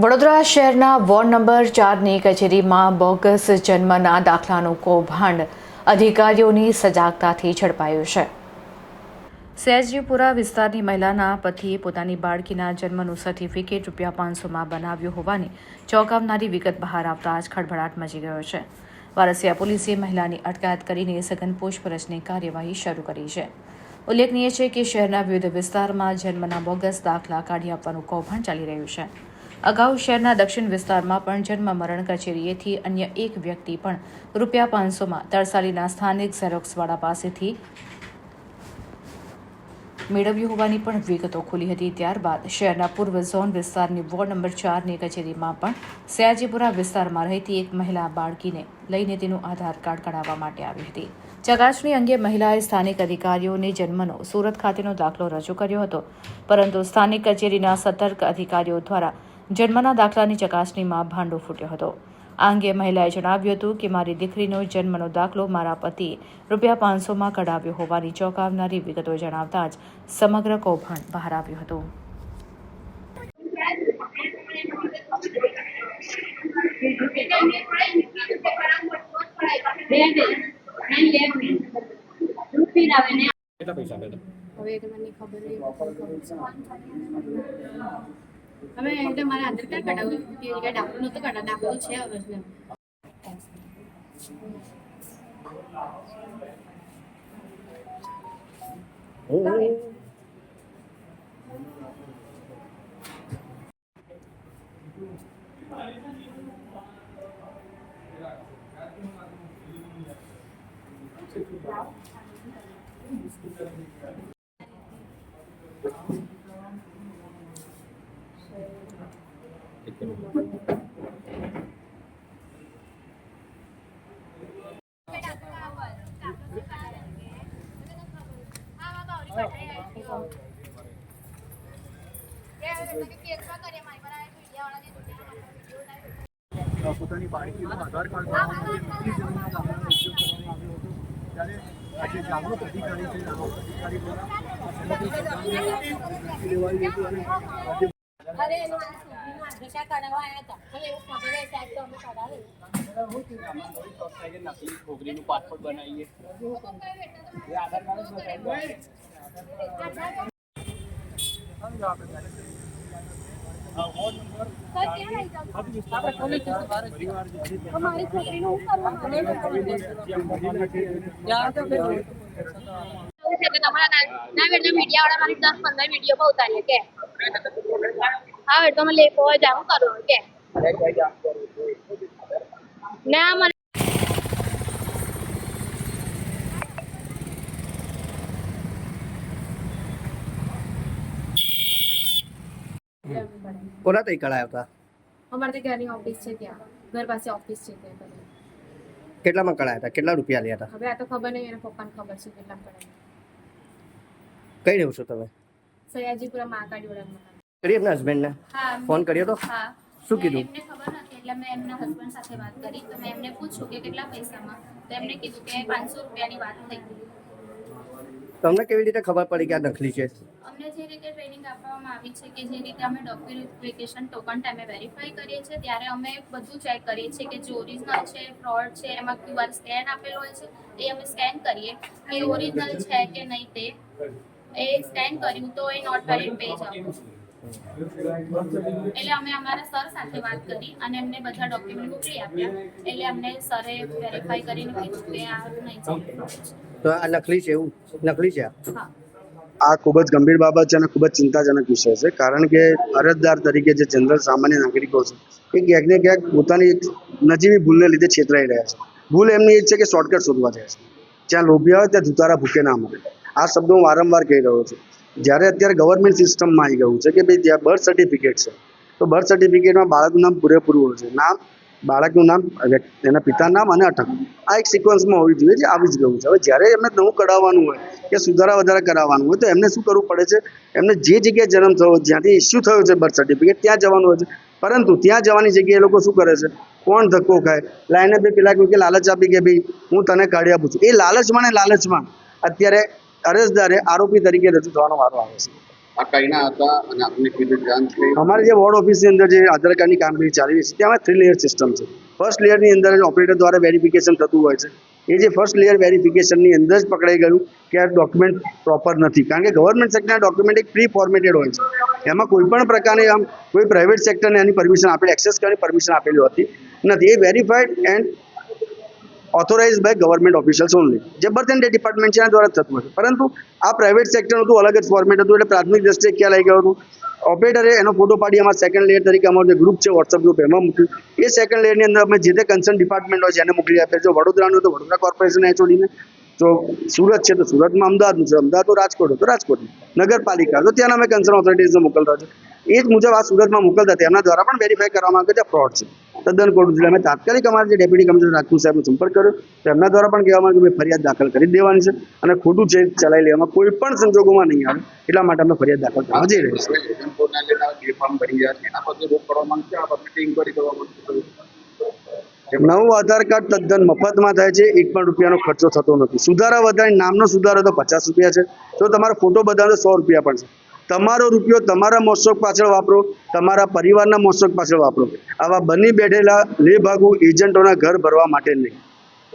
વડોદરા શહેરના ward number ચારની કચેરીમાં બોગસ જન્મના દાખલાનું કૌભાંડ અધિકારીઓની સજાગતાથી ઝડપાયું છે. સયાજીપુરા વિસ્તારની મહિલાના પતિએ પોતાની બાળકીના જન્મનું સર્ટિફિકેટ રૂપિયા પાંચસોમાં બનાવ્યું હોવાની ચોંકાવનારી વિગત બહાર આવતા જ ખળભળાટ મચી ગયો છે. વારસિયા પોલીસે મહિલાની અટકાયત કરીને સઘન પૂછપરછની કાર્યવાહી શરૂ કરી છે. ઉલ્લેખનીય છે કે શહેરના વિવિધ વિસ્તારમાં જન્મના બોગસ દાખલા કાઢી આપવાનું કૌભાંડ ચાલી રહ્યું છે. અગાઉ શહેરના દક્ષિણ વિસ્તારમાં પણ જન્મ મરણ કચેરીએથી અન્ય એક વ્યક્તિ પણ રૂપિયા પાંચસોમાં તરસાલીના સ્થાનિક ઝેરોક્સવાળા પાસેથી મેળવ્યું હોવાની પણ વિગતો ખુલી હતી. ત્યારબાદ શહેરના પૂર્વ ઝોન વિસ્તારની વોર્ડ નંબર ચારની કચેરીમાં પણ સયાજીપુરા વિસ્તારમાં રહેતી એક મહિલા બાળકીને લઈને તેનું આધાર કાર્ડ કઢાવવા માટે આવી હતી. ચકાસણી અંગે મહિલાએ સ્થાનિક અધિકારીઓને જન્મનો સુરત ખાતેનો દાખલો રજૂ કર્યો હતો. પરંતુ સ્થાનિક કચેરીના સતર્ક અધિકારીઓ દ્વારા જન્મના દાખલાની ચકાસણીમાં ભાંડો ફૂટ્યો હતો. આ અંગે મહિલાએ જણાવ્યું હતું કે મારી દીકરીનો જન્મનો દાખલો મારા પતિએ રૂપિયા પાંચસોમાં કઢાવ્યો હોવાની ચોંકાવનારી વિગતો જણાવતા જ સમગ્ર કૌભાંડ બહાર આવ્યું હતું. કેટલા પૈસા આપ્યા હવે મને ખબર નહીં કોણ કોણ છે. હવે એટલે મારે આધાર કાર્ડ કઢાવવું હતું. તે જગ્યાએ દાખલો નહોતો કઢાવ્યો. દાખલો છે original. એક મિનિટ. પોતાની બાળકીનું આધાર કાર્ડ ત્યારે આજે જાગૃત અધિકારી છે અધિકારી દ્વારા લેવાઈ હતી અરે એનું આ કઢાવવા હતા પણ એવું ખબર છોકરીનું પાસપોર્ટ બનાવીએ તમારા ના ના મીડિયા વાળા મારી દસ પંદર વીડિયો બહુ ઉતારીએ કે હા એટલે તમે લેખો હોય જાવું કરવાનું કે ના મને કોના તઈ કઢાયા હતા અમારે તો ઘરની ઓફિસ છે ત્યાં. ઘર પાસે ઓફિસ છે ત્યાં ઘરે. કેટલામાં કઢાયા હતા? કેટલા રૂપિયા લ્યા હતા? હવે આ તો ખબર નહીં એના પપ્પાને ખબર છે કેટલા કઢાવ્યા. કઈ રહ્યો છો તમે? સયાજીપુરા મહાકાળી વડામાં. કરી એમના હસબન્ડને હા ફોન કર્યો તો? શું કીધું? એમને ખબર નથી એટલે મેં એમના હસબન્ડ સાથે વાત કરી. તો મેં એમને પૂછ્યું કે કેટલા પૈસામાં? તો એમને કીધું કે પાંચસો રૂપિયાની વાત થઈ. તમને કેવી રીતે ખબર પડી કે આ નકલી છે? અમને જે રીતે ટ્રેનિંગ આપવામાં આવી છે કે જે રીતે અમે ડોક્યુમેન્ટેશન ટોકન ટાઈમે વેરીફાઈ કરીએ છીએ ત્યારે અમે બધું ચેક કરીએ છીએ કે જે ઓરિજિનલ છે ફ્રોડ છે એમાં ક્યુઆર સ્કેન આપેલો હોય છે એ અમે સ્કેન કરીએ. કે ઓરિજિનલ છે કે નહીં તે એ સ્કેન કર્યું તો એ નોટ વેલિડ પેજ આપ્યું એટલે અમે અમારા સર સાથે વાત કરી અને એમને બધા ડોક્યુમેન્ટ મોકલી આપ્યા. એટલે અમને સરે વેરીફાઈ કરીને કીધું કે આ નહીં તો આ નકલી છે એવું? નકલી છે હા. આ ખૂબ જ ગંભીર બાબત છે અને ખૂબ જ ચિંતાજનક વિષય છે કારણ કે અરજદાર તરીકે જે જનરલ સામાન્ય નાગરિકો છે એ ક્યાંક ને ક્યાંક પોતાની એક નજીવી ભૂલને લીધે છેતરાઈ રહ્યા છે. ભૂલ એમની એ છે કે શોર્ટકટ શોધવા જાય છે. જ્યાં લોભિયા હોય ત્યાં જૂતારા ભૂકે ના મળે આ શબ્દો હું વારંવાર કહી રહ્યો છું. જ્યારે અત્યારે ગવર્મેન્ટ સિસ્ટમમાં આવી ગયું છે કે ભાઈ જ્યાં બર્થ સર્ટિફિકેટ છે, તો બર્થ સર્ટિફિકેટમાં બાળકનું નામ પૂરેપૂરું હોય છે નામ, બાળકનું નામ એના પિતાનું નામ અને અટક આ એક સિક્વન્સમાં હોવી જોઈએ જે આવી જ ગયું છે. હવે જ્યારે એમને નવું કઢાવવાનું હોય કે સુધારા વધારા કરાવવાનું હોય તો એમને શું કરવું પડે છે? એમને જે જગ્યાએ જન્મ થયો જ્યાંથી ઇસ્યુ થયો છે બર્થ સર્ટિફિકેટ ત્યાં જવાનું હોય છે. પરંતુ ત્યાં જવાની જગ્યાએ એ લોકો શું કરે છે? કોણ ધક્કો ખાય? લાઈને બે પેલા કે લાલચ આપી કે ભાઈ હું તને કાઢી આપું છું. એ લાલચમાં ને લાલચમાં અત્યારે અરજદારે આરોપી તરીકે રજૂ થવાનો વારો આવે છે. અમારે જે વોર્ડ ઓફિસની અંદર જે આધાર કાર્ડની કામગીરી ચાલી રહી છે ત્યાં થ્રી લેયર સિસ્ટમ છે. ફર્સ્ટ લેયરની અંદર જ ઓપરેટર દ્વારા વેરિફિકેશન થતું હોય છે. એ જે ફર્સ્ટ લેયર વેરિફિકેશનની અંદર જ પકડાઈ ગયું કે આ ડોક્યુમેન્ટ પ્રોપર નથી. કારણ કે ગવર્મેન્ટ સેક્ટરના ડોક્યુમેન્ટ એક પ્રી ફોર્મેટેડ હોય છે. એમાં કોઈ પણ પ્રકારની આમ કોઈ પ્રાઇવેટ સેક્ટરને એની પરમિશન આપેલી એક્સેસ કરવાની પરમિશન આપેલી હોતી નથી. એ verified and authorise by government officials only જે બર્થ એન્ડ ડિપાર્ટમેન્ટ છે, એના દ્વારા થતું હતું. પરંતુ આ પ્રાઇવેટ સેક્ટરનું હતું, અલગ જ ફોર્મેટ હતું, એટલે પ્રાથમિક દ્રષ્ટિએ ક્યાં લઈ ગયો હતું. ઓપરેટરે એનો ફોટો પાડી અમારા સેકન્ડ લેયર તરીકે અમારું જે ગ્રુપ છે વોટ્સઅપ ગ્રુપ એમાં મૂક્યું. એ સેકન્ડ લેયરની અંદર અમે જે તે કન્સર્ન ડિપાર્ટમેન્ટ હોય છે, એને મોકલી આપીએ જો વડોદરાનું તો વડોદરા કોર્પોરેશન એચઓડીને જો સુરત છે તો સુરતમાં અમદાવાદનું છે, અમદાવાદ તો રાજકોટ તો રાજકોટ. નગરપાલિકા, તો ત્યાંના અમે કન્સર્ન ઓથોરિટીઝને મોકલતા છે એ જ મુજબ આ સુરતમાં મોકલતા તેમના દ્વારા પણ વેરીફાઈ કરવામાં આવે છે ફ્રોડ છે. તદ્દન ખોટું એટલે અમે તાત્કાલિક અમારા જે ડેપ્યુટી કમિશનર રાજપૂત સાહેબનો સંપર્ક કર્યો. તો એમના દ્વારા પણ કહેવામાં આવ્યું કે ફરિયાદ દાખલ કરી દેવાની છે અને ખોટું છે ચલાવી લેવામાં કોઈ પણ સંજોગોમાં નહીં આવે. એટલા માટે અમે ફરિયાદ દાખલ કરવા જઈ રહ્યા છીએ. નવું આધાર કાર્ડ તદ્દન મફતમાં થાય છે એક પણ રૂપિયાનો ખર્ચો થતો નથી. સુધારા વધારે નામનો સુધારો તો પચાસ રૂપિયા છે. જો તમારો ફોટો બધાનો સો રૂપિયા પણ છે. તમારો રૂપિયો તમારા મોજશોખ પાછળ વાપરો, તમારા પરિવારના મોજશોખ પાછળ વાપરો. આવા બની બેઠેલા લેભાગુ એજન્ટોના ઘર ભરવા માટે નહીં.